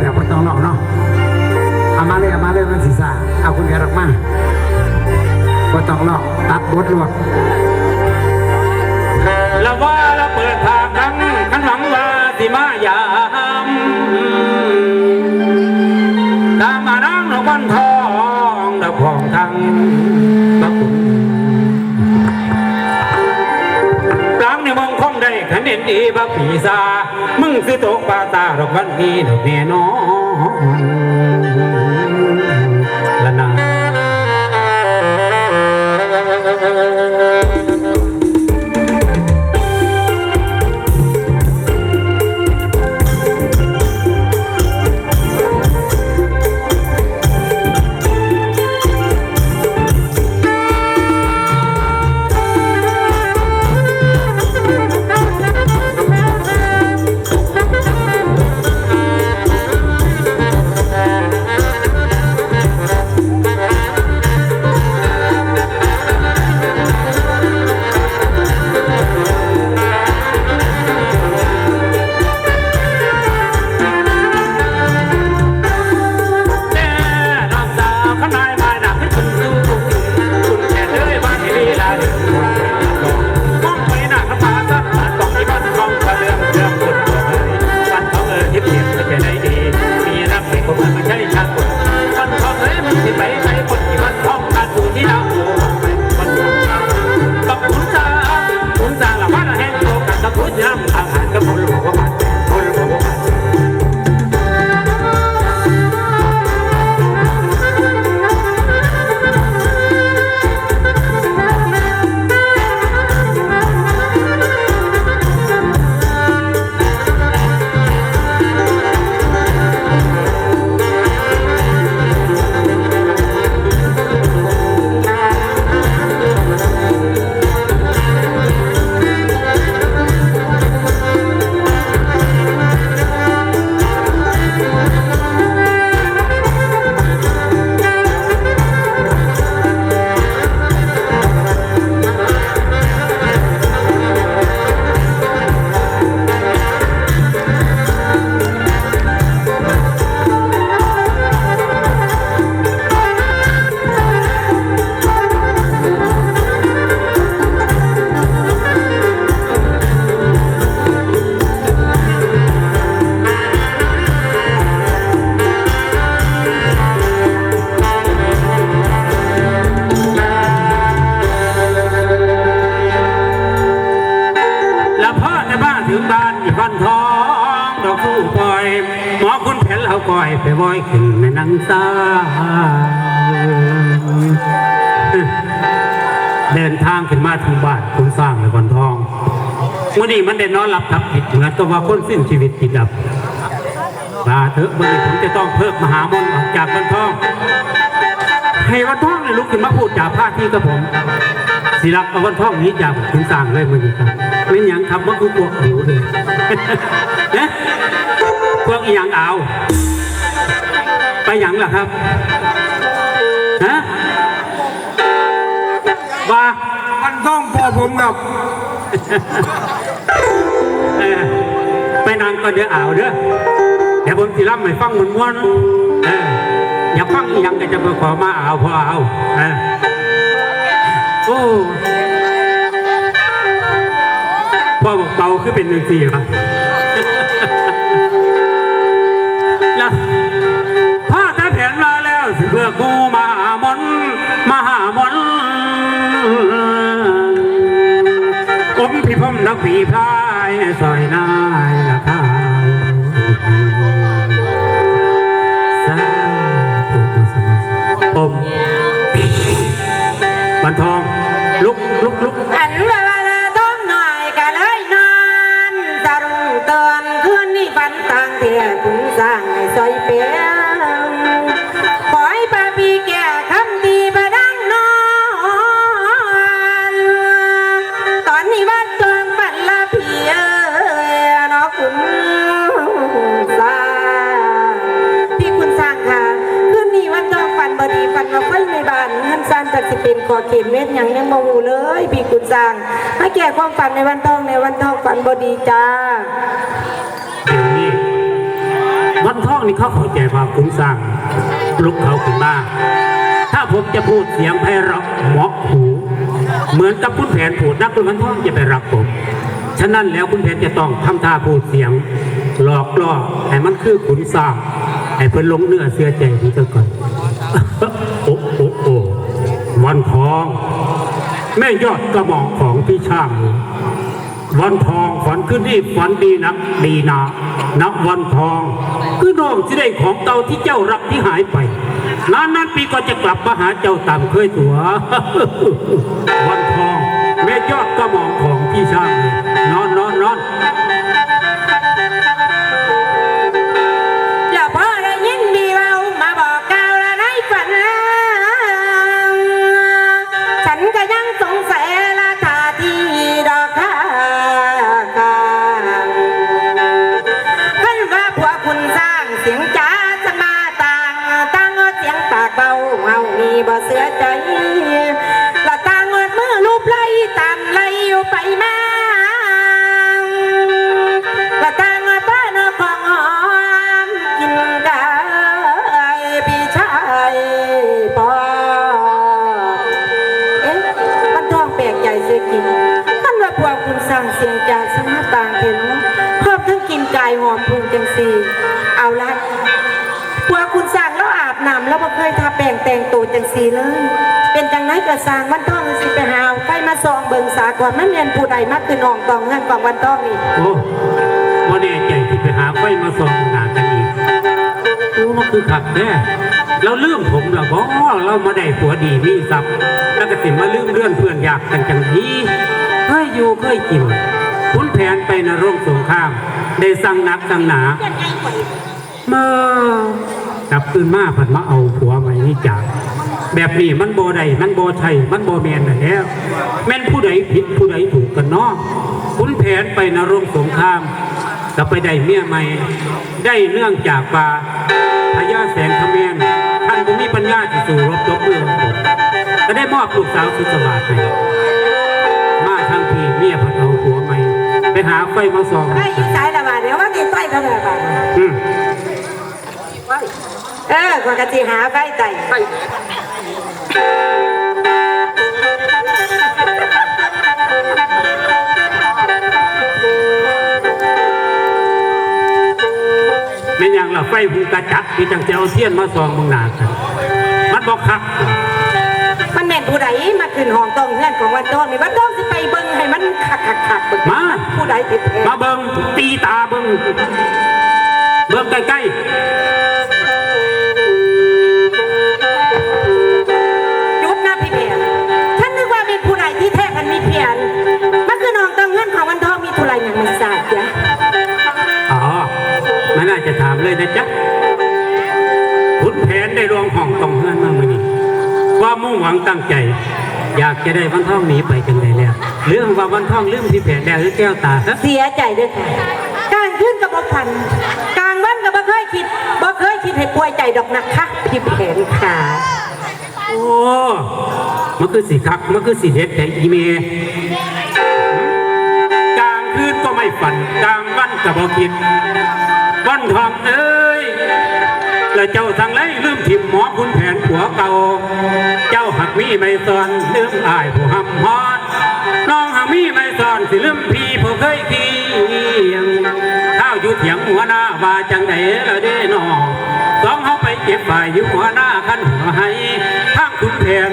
เนี่ยคนต้องลองเนาะเอามาเลยเอามาเลยมันศีรษะเอาคุณแกออกมาคนต้องลองตัดบทลวกละว่าละเปิดทางทั้งขันหวังว่าสิมายามตามมานางนกวันทองดอกพองทั้งบักคุณปลางในมองคงได้ขันเด่นดีบักปีศา มึงสิตกปลาตาดอกวันนี้ดอกแน่นอน ปล่อย หมอคุณแผนเราก่อยไปว้อยขึ้นแม่นังซาเดินทางขึ้นมาถึงบ้านคุณสร้างในวันทองมื่อนี้มันได้นอนหลับทับผิดเหมือนตัวว่าคนสิ้นชีวิตผิดดับลาเถอะมื่อนี้ผมจะต้องเพิกมหามนออกจากวันทอง ให้วันทองเนี่ยลุกขึ้นมาพูดจาพาดที่กับผมสิรักเอาวันทองนี้จากถึงสั่งเลยมันนี่ครับเป็นอย่างครับว่าคือพวกหิวเลยนะ พวกอหย่งเอา ไปอย่างล่ะครับ ฮะว่ามันต้องพอผมกับเออไปนานก็เดี๋ยวอ่าวเด้อเดี๋ยวผมสิรับให้ฟังมันม้วนๆเอออย่าฟังอหย่งก็จะไปขอมาเอาพอเอาเออโอ้พ่อบอกเบาคือเป็นหนึ่งสี่ครับ เพื่อกูมาหามนมหามนอมพี่พมนักผีพายซอยนายละข้าวสาธุสมอมบันทองลุกลุกลุกอันเลา สิเป็นขอเขียนเม็ดยังยังบ่ฮู้เลย พี่คุณสร้างให้แก่ความฝันในวันทองในวันทองฝันบดีจ้าวนี้วันทองนี่เขาเข้าใจว่าคุณสร้างลุกเขาขึ้นมาถ้าผมจะพูดเสียงไพเราะหมาะหู เหมือนกับคุณแผนพูดนักคุณวันทองจะไปรักผมฉะนั้นแล้วคุณแผนจะต้องทำท่าพูดเสียง หลอกล่อให้มันคือขุนสร้างให้เพิ่นลงเนื้อเสียใจที่เธอก่อน อง แม่ยอดกระหม่อมของพี่ช่างวันทองฝันขึ้นที่ฝันดีนักดีนานับวันทอง คือน้องที่ได้ของเก่าที่เจ้ารักที่หายไปนานนั้นปีก็จะกลับมาหาเจ้าตามเคยตัว วันทอง แม่ยอดกระหม่อมของพี่ช่างนอนนอนนอน กายหอมพุงจังสีเอาละพวกคุณสั่งแล้วอาบน้ำแล้วบ่เคยทาแป้งแต่งตัวจังสีเลย เป็นจังไหนกระสร้างวันท้องสิไปหาไฟมาส่องเบิ่งสากว่ามันเมียนผู้ใดมาคือน้องตองเงื่อนกองวันท้องนี่โอ้มาแน่ใจที่ไปหาไฟมาส่องหนากันอีกรู้มันคือขัดแน่เราลืมผมเหรอบ่เรามาได้ผัวดีมีทรัพย์แล้วก็สิมาลืมเรื่องเพื่อนอยากกันจังนี้เคยอยู่เคยกินขุนแผนไปนรงสงคราม ได้สั่งนักสั่งหนาเมื่อกลับคืนมาผัดมาเอาผัวใหม่นี่จากแบบนี้มันโบได้มันโบใช่มันโบแมนน่ะแล้วแม่นผู้ใดผิดผู้ใดถูกกันเนาะขุนแผนไปนรงสงครามก็ไปได้เมียใหม่ได้เนื่องจากป่าพญาแสงขมนท่านบ่มีปัญญาที่สู่รบจบเมืองผมก็ได้มอบลูกสาวสุสวาสให้มาทางทีเมียผัดเอาผัวใหม่ไปหาไฟมาส่องไอ้สายละ ดี๋ยวว่าตีไฟเท่าไหร่บาทอืมเออขอกะจีหาไฟไต่แม่นยังละไฟหูกระจักที่จังจะเอาเทียนมาส่องมึงหนากันมันบอกคักมันแม่น ผู้ใดมาขึ้นห้องต้องเงื่อนของวันต้องนี่วันต้องสิไปเบิ่งให้มันขักขักขักเบิ่งมา ผู้ใดติดแผลมาเบิงตีตาเบิงเบิงใกล้ยุดนะพี่เพียรฉันนึกว่ามีผู้ใดที่แท้กันมีเพียรมันคือน้องต้องเงื่อนของวันทองมีผู้ใดอย่างมันสาดจ้ะๆอ๋อไม่น่าจะถามเลยนะจ๊ะขุนแผนได้รวงห้องต้องเฮือนมามือนี้ ว่ามุ่งหวังตั้งใจ อยากจะได้วันท่องหนีไปกันได้แล้วเรื่องว่าวันท่องลืมที่แผนแล้วหรือแก้วตาฮะเสียใจด้วยค่ะกลางคืนกับบ่พันกลางวันกับบ่เคยคิดบ่เคยคิดให้ป่วยใจดอกนะคะพี่แผนค่ะโอ้มันคือสีคักมันคือสีเด็ดแต่อีเมกลางคืนก็ไม่ฝันกลางวันก็บ่คิดวันทองเอ้ยและเจ้าทางไรลืมถิ่มหมอคุณแผนผัวเก่าเจ้าหัก มีไม่สอนลืมอายผู้หำฮอดน้องหากมีไม่สอนสิลืมพี่ผู้เคยเคียงข้าวอยู่เถียงหัวหน้าว่าจังไดละเด้นอสองเขาไปเก็บฝ่ายอยู่หัวหน้าขันหัวให้ทางคุณแผน